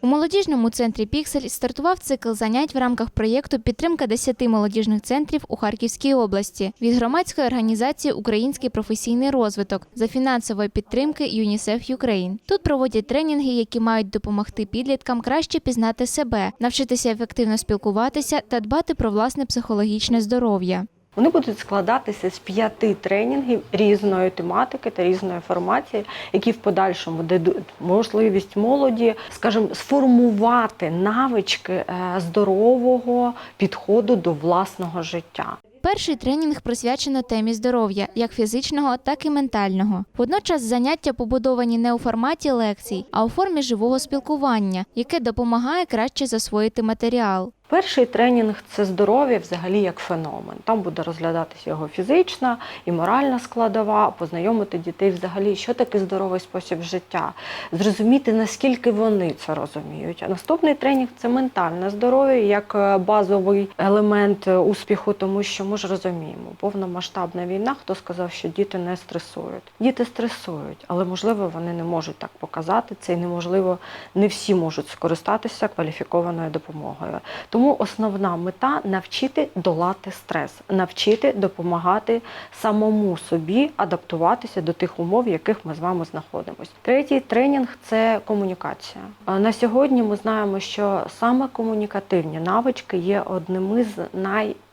У молодіжному центрі Піксель стартував цикл занять в рамках проєкту Підтримка 10 молодіжних центрів у Харківській області від громадської організації Український професійний розвиток за фінансової підтримки ЮНІСЕФ Юкрейн. Тут проводять тренінги, які мають допомогти підліткам краще пізнати себе, навчитися ефективно спілкуватися та дбати про власне психологічне здоров'я. Вони будуть складатися з п'яти тренінгів різної тематики та різної формації, які в подальшому дадуть можливість молоді, скажімо, сформувати навички е, здорового підходу до власного життя. Перший тренінг присвячено темі здоров'я, як фізичного, так і ментального. Водночас заняття побудовані не у форматі лекцій, а у формі живого спілкування, яке допомагає краще засвоїти матеріал. Перший тренінг це здоров'я взагалі як феномен. Там буде розглядатися його фізична і моральна складова, познайомити дітей взагалі, що таке здоровий спосіб життя, зрозуміти, наскільки вони це розуміють. А наступний тренінг це ментальне здоров'я як е, базовий елемент е, успіху, тому що ми ж розуміємо, повномасштабна війна. Хто сказав, що діти не стресують? Діти стресують, але можливо вони не можуть так показати це, і неможливо не всі можуть скористатися кваліфікованою допомогою. Тому основна мета навчити долати стрес, навчити допомагати самому собі адаптуватися до тих умов, в яких ми з вами знаходимося. Третій тренінг це комунікація. На сьогодні ми знаємо, що саме комунікативні навички є одними з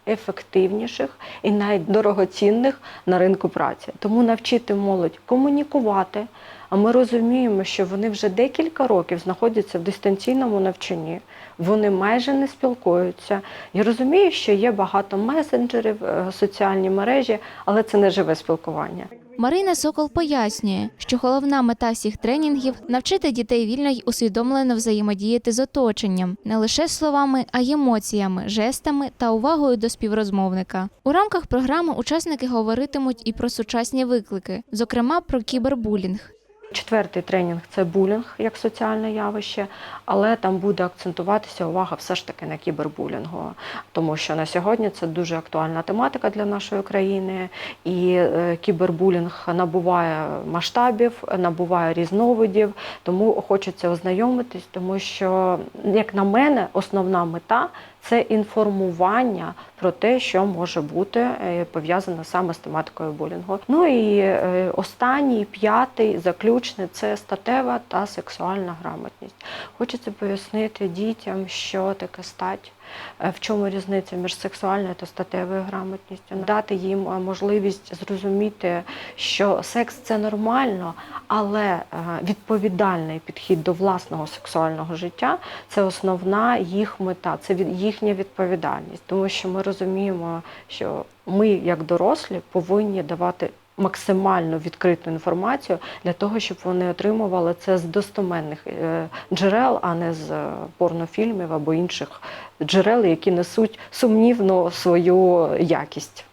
найефективніших і найдорогоцінних на ринку праці. Тому навчити молодь комунікувати. А ми розуміємо, що вони вже декілька років знаходяться в дистанційному навчанні. Вони майже не спілкуються. Я розумію, що є багато месенджерів, е, соціальні мережі, але це не живе спілкування. Марина Сокол пояснює, що головна мета всіх тренінгів навчити дітей вільно й усвідомлено взаємодіяти з оточенням, не лише словами, а й емоціями, жестами та увагою до співрозмовника. У рамках програми учасники говоритимуть і про сучасні виклики, зокрема про кібербулінг. Четвертий тренінг це булінг як соціальне явище, але там буде акцентуватися увага все ж таки на кібербулінгу, тому що на сьогодні це дуже актуальна тематика для нашої країни, і е, кібербулінг набуває масштабів, набуває різновидів, тому хочеться ознайомитись, тому що, як на мене, основна мета це інформування про те, що може бути пов'язано пов'язане саме з тематикою булінгу. Ну і е, останній, п'ятий, заключний це статева та сексуальна грамотність. Хочеться пояснити дітям, що таке стать. Е, В чому різниця між сексуальною та статевою грамотністю, дати їм е, можливість зрозуміти, що секс це нормально, але е, відповідальний підхід до власного сексуального життя це основна їх мета, це їхня відповідальність, тому що ми розуміємо, що ми, як дорослі, повинні давати. Максимально відкриту інформацію для того, щоб вони отримували це з достоменних е, джерел, а не з е, порнофільмів або інших джерел, які несуть сумнівно свою якість.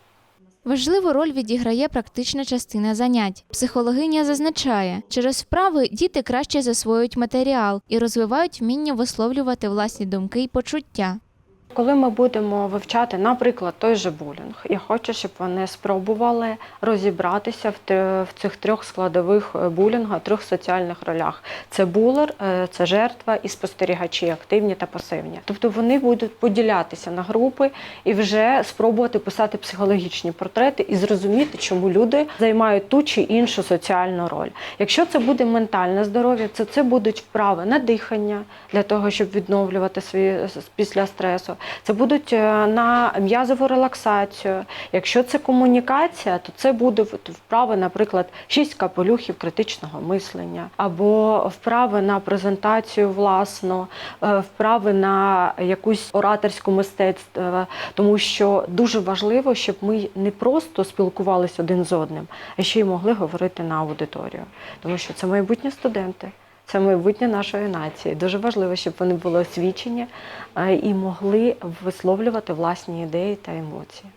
Важливу роль відіграє практична частина занять. Психологиня зазначає, через вправи діти краще засвоюють матеріал і розвивають вміння висловлювати власні думки і почуття. Коли ми будемо вивчати, наприклад, той же булінг, я хочу, щоб вони спробували розібратися в, цих трьох складових е, булінга, трьох соціальних ролях. Це булер, е, це жертва і спостерігачі, активні та пасивні. Тобто вони будуть поділятися на групи і вже спробувати писати психологічні портрети і зрозуміти, чому люди займають ту чи іншу соціальну роль. Якщо це буде ментальне здоров'я, це, це будуть вправи на дихання для того, щоб відновлювати свій с- після стресу. Це будуть е, на м'язову релаксацію. Якщо це комунікація, то це буде вправи, наприклад, шість капелюхів критичного мислення, або вправи на презентацію власну, е, вправи на якусь ораторську мистецтво, тому що дуже важливо, щоб ми не просто спілкувалися один з одним, а ще й могли говорити на аудиторію, тому що це майбутні студенти. Це майбутнє нашої нації. Дуже важливо, щоб вони були освічені е, і могли висловлювати власні ідеї та емоції.